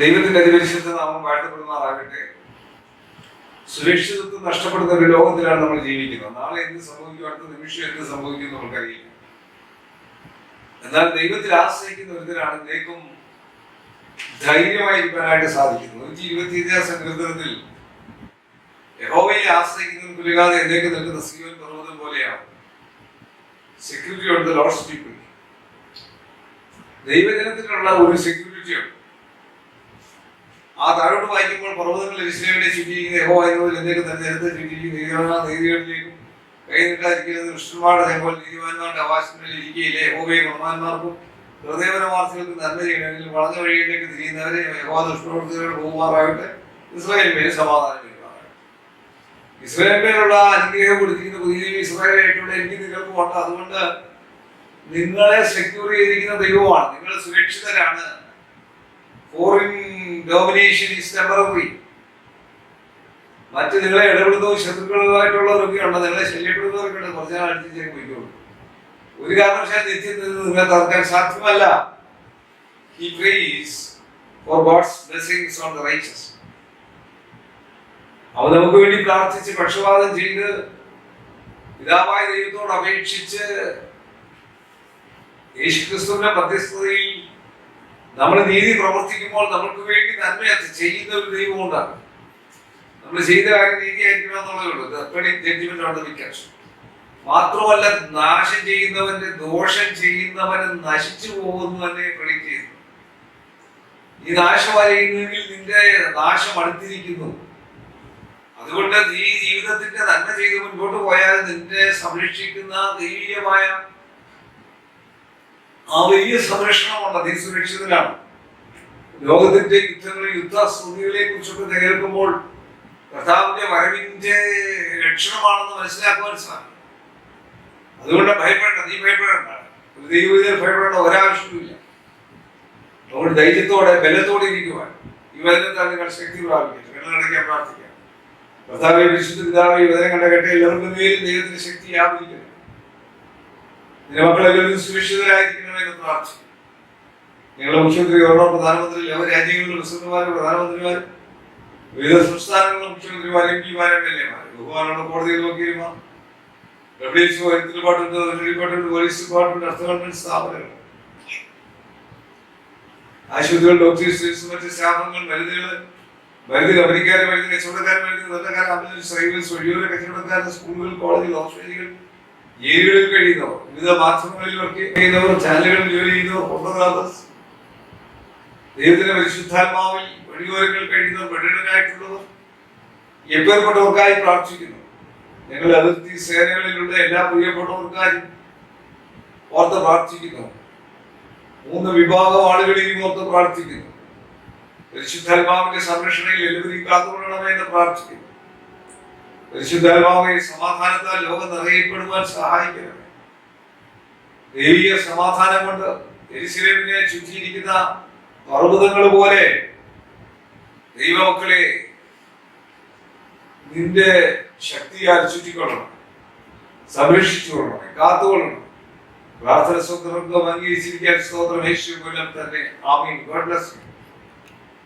ദൈവത്തിന്റെ അതിപരിശുദ്ധ നാമം വാഴ്ത്തപ്പെടുമാറാകട്ടെ. സുരക്ഷിതത്വം നഷ്ടപ്പെടുന്ന ഒരു ലോകത്തിലാണ് നമ്മൾ ജീവിക്കുന്നത്. നാളെ എന്ത് സംഭവിക്കും? അടുത്ത നിമിഷം എന്ത് സംഭവിക്കും നമുക്കറിയില്ല. എന്നാൽ ദൈവത്തിൽ ആശ്രയിക്കുന്ന ഒരുത്തരാണ് ദൈവം ധൈര്യമായിരിക്കാനായിട്ട് സാധിക്കുന്നത്. നൂറ്റി ഇരുപത്തി അഞ്ചാം സങ്കീർത്തനത്തിൽ യഹോവയെ ആശ്രയിക്കുന്നതും കുലുകാതെ എന്നേക്ക് നിൽക്കുന്ന സീവൻ പർവതം പോലെയാണ്. സെക്യൂരിറ്റി ഉണ്ട് ലോഡ്സ് പീപ്പിൾ ദൈവജനത്തിനുള്ള ഒരു സെക്യൂരിറ്റി ഉണ്ട്. ആ താഴോട്ട് വായിക്കുമ്പോൾ പർവതങ്ങളിൽ ഇസ്ലേമിനെ ചുറ്റിയിരിക്കുന്ന യഹോവായുന്നതിൽ എന്തെങ്കിലും തന്നെ നേരത്തെ ചുറ്റിയിരിക്കുന്ന നീതികളിലേക്കും കൈ നീട്ടാതിരിക്കുന്നത് ദുഷ്ടന്മാരുടെ ചെമ്പോൾ നീതിമാന്മാരുടെ അവകാശങ്ങളിൽ ഇരിക്കുകയില്ലേ യഹോവയെ ഗുണവാന്മാർക്കും ഹൃദയപരമാർത്ഥികൾക്ക് നന്മ ചെയ്യണമെങ്കിൽ വളഞ്ഞ വഴിയിലേക്ക് തിരിയുന്നവരെ യഹോവ ദുഷ്ടപ്രവൃത്തികൾ പോകുമാറാകട്ടെ. ഇസ്രായേൽ മേൽ സമാധാനം ഇസ്രായേലിനുള്ള അനുഗ്രഹം കൊടുത്തിരിക്കുന്ന പുതിയ ഇസ്രായേലായിട്ടുള്ള എനിക്ക് നിങ്ങൾക്കുമുണ്ട് അതുകൊണ്ട് നിങ്ങളെ സെക്യൂർ ചെയ്തിരിക്കുന്ന ദൈവമാണ്. നിങ്ങൾ സുരക്ഷിതരാണ്. ഫോറിൻ ഡോമിനേഷൻ ഇസ് ടെമ്പററി മറ്റ് നിങ്ങളെ ഇടപെടുന്നതും ശത്രുക്കളുമായിട്ടുള്ളവരൊക്കെ ഉണ്ട്. നിങ്ങളെ ശല്യപ്പെടുന്നവരൊക്കെ ഉണ്ട്. കുറച്ച് നാൾ അടുത്തേക്ക് പോയിക്കോളൂ. ഒരു കാരണവശാൽ നിത്യം നിന്ന് നിങ്ങളെ തകർക്കാൻ സാധ്യമല്ല. He praise for God's blessings on the riches അവ നമുക്ക് വേണ്ടി പ്രാർത്ഥിച്ച് പക്ഷപാതം ചെയ്ത് പിതാവായ ദൈവത്തോട് അപേക്ഷിച്ച് യേശുക്രിസ്തുവിന്റെ മധ്യസ്ഥതയിൽ നമ്മൾ നീതി പ്രവർത്തിക്കുമ്പോൾ നമ്മൾക്ക് വേണ്ടി നന്മ ചെയ്യുന്ന ഒരു ദൈവം കൊണ്ടാണ് നമ്മൾ ചെയ്ത കാര്യം നീതി എന്നുള്ളതേ ജഡ്ജ്മെന്റ് ഓൺ വിക്കാസ് മാത്രമല്ല നാശം ചെയ്യുന്നവന്റെ ദോഷം ചെയ്യുന്നവന് നശിച്ചു പോകുന്നു തന്നെ പ്രെഡിക്റ്റ് ചെയ്യുന്നു. ഈ നാശം അറിയുന്നെങ്കിൽ നിന്റെ നാശം അടുത്തിരിക്കുന്നു. അതുകൊണ്ട് നീ ജീവിതത്തിന്റെ നന്മ ചെയ്ത് മുൻപോട്ട് പോയാൽ നിന്റെ സംരക്ഷിക്കുന്ന ദൈവീയമായ ആ വലിയ സംരക്ഷണമുണ്ട് നീ സുരക്ഷിതനാണ് ലോകത്തിന്റെ യുദ്ധങ്ങളിൽ യുദ്ധസ്മൃതികളെ കുറിച്ചൊക്കെ കേൾക്കുമ്പോൾ കർത്താവിന്റെ വരവിന്റെ ലക്ഷണമാണെന്ന് മനസ്സിലാക്കുവാൻ സാധിക്കും. അതുകൊണ്ട് ഭയപ്പെടേണ്ട നീ ഭയപ്പെടേണ്ട. ഒരു ദൈവത്തിൽ ഭയപ്പെടേണ്ട ഒരാവശ്യവുമില്ല. അതുകൊണ്ട് ധൈര്യത്തോടെ ബലത്തോടെ ഇരിക്കുവാൻ. ഈ വചനത്താൽ നിങ്ങൾ ശക്തി പ്രാപിക്കട്ടെ. കണ്ണടയ്ക്കാൻ പ്രാർത്ഥിക്കാം. കർത്താവെ വിശുദ്ധ പിതാവെ ഈ വചനം കണ്ട കേട്ട എല്ലാവർക്കും മേലും ദൈവത്തിന്റെ ശക്തി വ്യാപരിക്കണം നിന്റെ മക്കളെല്ലാവരും സുരക്ഷിതരായിരിക്കണമെന്ന് പ്രാർത്ഥിക്കും നിങ്ങളുടെ മുഖ്യമന്ത്രി ഓരോ പ്രധാനമന്ത്രി ലോക രാജ്യങ്ങളിലെ പ്രസിഡന്റുമാരും പ്രധാനമന്ത്രിമാരും വിവിധ സംസ്ഥാനങ്ങളിലെ മുഖ്യമന്ത്രിമാരും എം പിമാരും എം എൽ എമാരും ബഹുമാനുള്ള കോടതിയിൽ വക്കീലുമാർ W department department police department അർത്ഥ ഗവൺമെന്റ് സ്ഥാപനങ്ങൾ. ആശുപത്രികൾ ഡോക്ടേഴ്സ് മറ്റ് സ്റ്റാഫുകൾ മരുന്നുകൾ മരുന്ന് കമ്പനിക്കാരെ മരുന്ന് കച്ചവടക്കാരെ മരുന്ന് കൊല്ലക്കാർ ആംബുലൻസ് ഡ്രൈവേഴ്സ് വഴിയോര കച്ചവടക്കാരുടെ സ്കൂളുകൾ കോളേജുകൾ ഹോസ്പിറ്റലുകൾ ഏരിയകളിൽ കഴിയുന്നവർ വിവിധ മാധ്യമങ്ങളിൽ വർക്ക് ചെയ്യുന്നവർ ചാനലുകളിൽ ജോലി ചെയ്യുന്നവർ ഫോട്ടോഗ്രാഫേഴ്സ് ദൈവത്തിന്റെ പരിശുദ്ധാത്മാവിൽ വഴിയോരങ്ങൾ കഴിയുന്നവർ വെടിടനായിട്ടുള്ളവർ എപ്പേർപ്പെട്ടവർക്കായി പ്രാർത്ഥിക്കുന്നു. ഞങ്ങൾ അതിർത്തി സേനകളിലുള്ള എല്ലാ പ്രിയപ്പെട്ടവർക്കാരും ഓർത്ത് പ്രാർത്ഥിക്കുന്നു. മൂന്ന് വിഭാഗം ആളുകളെയും ഓർത്ത് പ്രാർത്ഥിക്കുന്നു. പരിശുദ്ധാത്മാവിന്റെ സംരക്ഷണയിൽ എല്ലാവരെയും കാത്തുകൊള്ളണമെന്ന് പ്രാർത്ഥിക്കുന്നു. പരിശുദ്ധാത്മാവെ സമാധാനത്താൽ ലോകം നിറയപ്പെടുവാൻ സഹായിക്കണമേ. ദൈവീയ സമാധാനം കൊണ്ട് എരിശിലേമിനെ ചുറ്റിയിരിക്കുന്ന പർവതങ്ങൾ പോലെ ദൈവമക്കളെ നിന്റെ ശക്തിയാൽ ചുറ്റിക്കൊള്ളണം. സംരക്ഷിച്ചുകൊള്ളണം കാത്തുകൊള്ളണം പ്രാർത്ഥന സ്വന്തം അംഗീകരിച്ചിരിക്കാൻ സ്തോത്രം യേശു കൊല്ലം തന്നെ. ആമീൻ. God bless you.